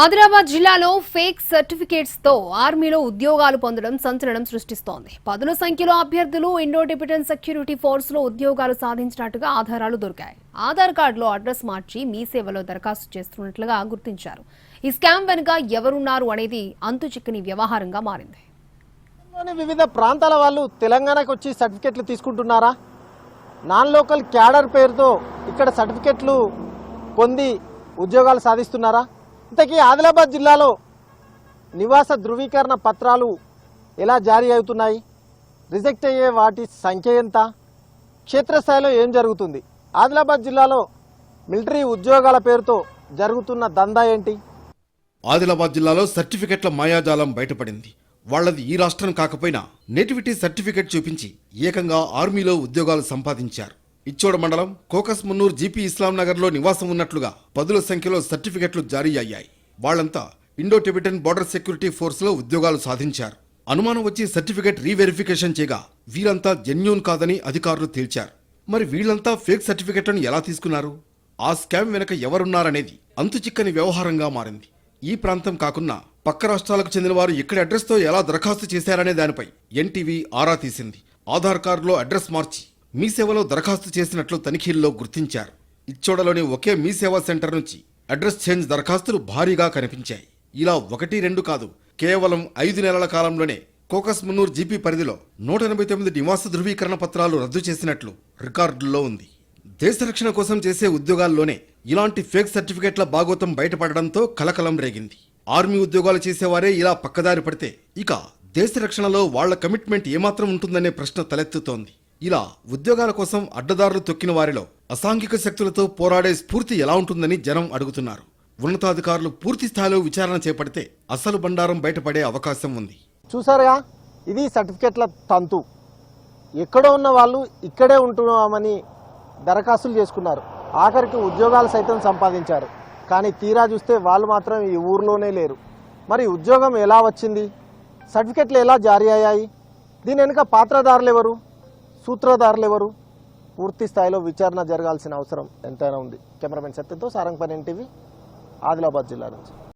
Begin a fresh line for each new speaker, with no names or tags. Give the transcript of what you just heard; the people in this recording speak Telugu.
ఆదిలాబాద్ జిల్లాలో ఫేక్ సర్టిఫికేట్స్తో ఆర్మీలో ఉద్యోగాలు పొందడం సంచలనం సృష్టిస్తోంది. పదుల సంఖ్యలో అభ్యర్థులు ఇండో టిబెటన్ సెక్యూరిటీ ఫోర్స్లో ఉద్యోగాలు సాధించినట్టుగా ఆధారాలు దొరికాయి. ఆధార్ కార్డులో అడ్రస్ మార్చి మీ సేవలో దరఖాస్తు చేస్తున్నట్లుగా గుర్తించారు. ఈ స్కామ్ వెనుక ఎవరున్నారు అనేది అంతు చిక్కని వ్యవహారంగా మారింది.
వివిధ ప్రాంతాల వాళ్ళు తెలంగాణకు వచ్చి సర్టిఫికెట్లు తీసుకుంటున్నారా? నాన్ లోకల్ క్యాడర్ పేరుతో ఇక్కడ సర్టిఫికెట్లు పొంది ఉద్యోగాలు సాధిస్తున్నారా? ఇంతకీ ఆదిలాబాద్ జిల్లాలో నివాస ధృవీకరణ పత్రాలు ఎలా జారీ అవుతున్నాయి? రిజెక్ట్ అయ్యే వాటి సంఖ్య ఎంత? క్షేత్రస్థాయిలో ఏం జరుగుతుంది? ఆదిలాబాద్ జిల్లాలో మిలిటరీ ఉద్యోగాల పేరుతో జరుగుతున్న దందా ఏంటి?
ఆదిలాబాద్ జిల్లాలో సర్టిఫికెట్ల మాయాజాలం బయటపడింది. వాళ్ళది ఈ రాష్ట్రం కాకపోయినా నేటివిటీ సర్టిఫికెట్ చూపించి ఏకంగా ఆర్మీలో ఉద్యోగాలు సంపాదించారు. ఇచ్చోడ మండలం కోకస్ మున్నూర్ జీపీ ఇస్లాం నగర్లో నివాసం ఉన్నట్లుగా పదుల సంఖ్యలో సర్టిఫికెట్లు జారీ అయ్యాయి. వాళ్ళంతా ఇండో టిబెటన్ బార్డర్ సెక్యూరిటీ ఫోర్స్లో ఉద్యోగాలు సాధించారు. అనుమానం వచ్చి సర్టిఫికెట్ రీవెరిఫికేషన్ చేయగా వీరంతా జెన్యూన్ కాదని అధికారులు తేల్చారు. మరి వీళ్ళంతా ఫేక్ సర్టిఫికెట్లను ఎలా తీసుకున్నారు? ఆ స్కామ్ వెనక ఎవరున్నారనేది అంతుచిక్కని వ్యవహారంగా మారింది. ఈ ప్రాంతం కాకుండా పక్క రాష్ట్రాలకు చెందిన వారు ఇక్కడి అడ్రస్తో ఎలా దరఖాస్తు చేశారనే దానిపై ఎన్టీవీ ఆరా తీసింది. ఆధార్ కార్డులో అడ్రస్ మార్చి మీ సేవలో దరఖాస్తు చేసినట్లు తనిఖీల్లో గుర్తించారు. ఇచ్చోడలోని ఒకే మీ సేవా సెంటర్ నుంచి అడ్రస్ చేంజ్ దరఖాస్తులు భారీగా కనిపించాయి. ఇలా ఒకటి రెండు కాదు కేవలం ఐదు నెలల కాలంలోనే కోకస్ మున్నూర్ జీపీ పరిధిలో నూట ఎనభై తొమ్మిది నివాస ధృవీకరణ పత్రాలు రద్దు చేసినట్లు రికార్డుల్లో ఉంది. దేశ రక్షణ కోసం చేసే ఉద్యోగాల్లోనే ఇలాంటి ఫేక్ సర్టిఫికెట్ల భాగోతం బయటపడడంతో కలకలం రేగింది. ఆర్మీ ఉద్యోగాలు చేసేవారే ఇలా పక్కదారి పడితే ఇక దేశ రక్షణలో వాళ్ళ కమిట్మెంట్ ఏమాత్రం ఉంటుందనే ప్రశ్న తలెత్తుతోంది. ఇలా ఉద్యోగాల కోసం అడ్డదారులు తొక్కిన వారిలో అసాంఘిక శక్తులతో పోరాడే స్ఫూర్తి ఎలా ఉంటుందని జనం అడుగుతున్నారు. ఉన్నతాధికారులు పూర్తి స్థాయిలో విచారణ చేపడితే అసలు బండారం బయటపడే అవకాశం ఉంది.
చూసారుగా? ఇది సర్టిఫికెట్ల తంతు. ఎక్కడో ఉన్న వాళ్ళు ఇక్కడే ఉంటున్నామని దరఖాస్తులు చేసుకున్నారు. ఆఖరికి ఉద్యోగాలు సైతం సంపాదించారు. కానీ తీరా చూస్తే వాళ్ళు మాత్రం ఈ ఊర్లోనే లేరు. మరి ఉద్యోగం ఎలా వచ్చింది? సర్టిఫికెట్లు ఎలా జారీ అయ్యాయి? దీని వెనుక పాత్రదారులు ఎవరు? సూత్రధారులు ఎవరు? పూర్తి స్థాయిలో విచారణ జరగాల్సిన అవసరం ఎంతైనా ఉంది. కెమెరామెన్ సత్యంతో సారంగపని ఎన్టీవీ ఆదిలాబాద్ జిల్లా నుంచి.